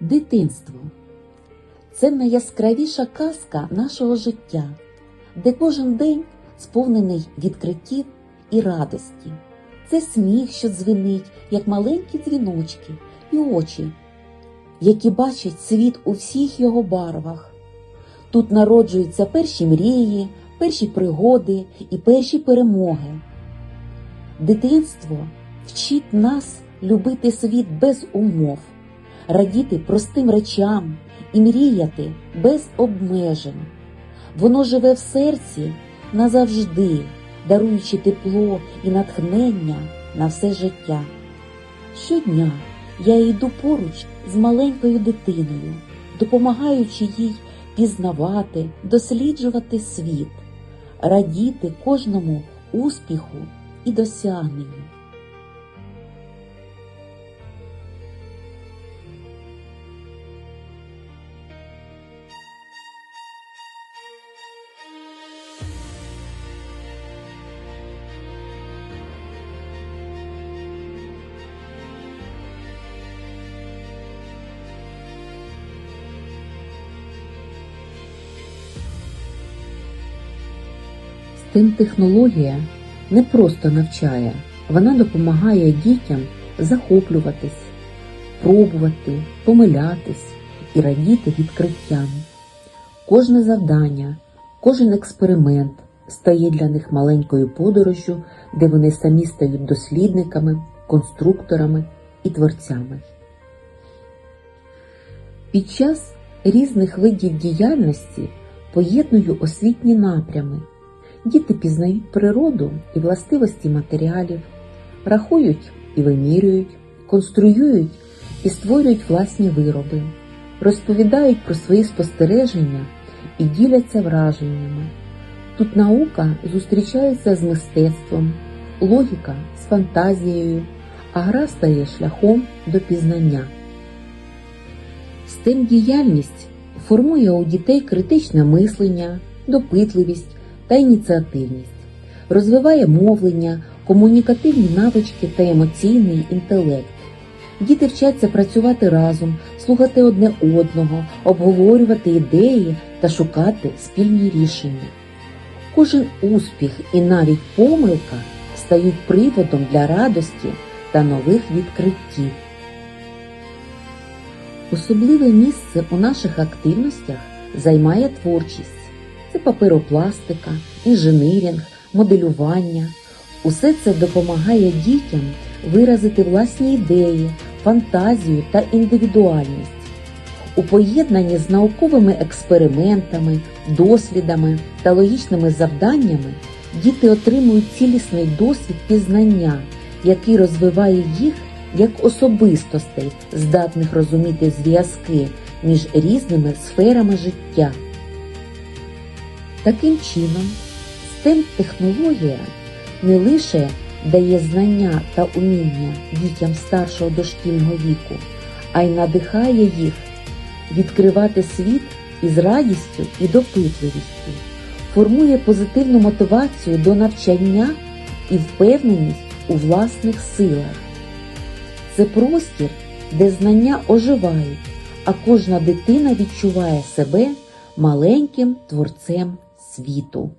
Дитинство це найяскравіша казка нашого життя, де кожен день сповнений відкриттів і радості. Це сміх, що дзвенить, як маленькі дзвіночки, і очі, які бачать світ у всіх його барвах. Тут народжуються перші мрії, перші пригоди і перші перемоги. Дитинство вчить нас любити світ без умов, радіти простим речам і мріяти без обмежень. Воно живе в серці назавжди, даруючи тепло і натхнення на все життя. Щодня я йду поруч з маленькою дитиною, допомагаючи їй пізнавати, досліджувати світ, радіти кожному успіху і досягненню. STEM-технологія не просто навчає, вона допомагає дітям захоплюватись, пробувати, помилятись і радіти відкриттям. Кожне завдання, кожен експеримент стає для них маленькою подорожжю, де вони самі стають дослідниками, конструкторами і творцями. Під час різних видів діяльності поєдную освітні напрями. Діти пізнають природу і властивості матеріалів, рахують і вимірюють, конструюють і створюють власні вироби, розповідають про свої спостереження і діляться враженнями. Тут наука зустрічається з мистецтвом, логіка з фантазією, а гра стає шляхом до пізнання. STEM діяльність формує у дітей критичне мислення, допитливість та ініціативність, розвиває мовлення, комунікативні навички та емоційний інтелект. Діти вчаться працювати разом, слухати одне одного, обговорювати ідеї та шукати спільні рішення. Кожен успіх і навіть помилка стають приводом для радості та нових відкриттів. Особливе місце у наших активностях займає творчість. Це паперопластика, інженерінг, моделювання. Усе це допомагає дітям виразити власні ідеї, фантазію та індивідуальність. У поєднанні з науковими експериментами, дослідами та логічними завданнями діти отримують цілісний досвід пізнання, який розвиває їх як особистостей, здатних розуміти зв'язки між різними сферами життя. Таким чином, STEM-технологія не лише дає знання та уміння дітям старшого дошкільного віку, а й надихає їх відкривати світ із радістю і допитливістю, формує позитивну мотивацію до навчання і впевненість у власних силах. Це простір, де знання оживають, а кожна дитина відчуває себе маленьким творцем світу.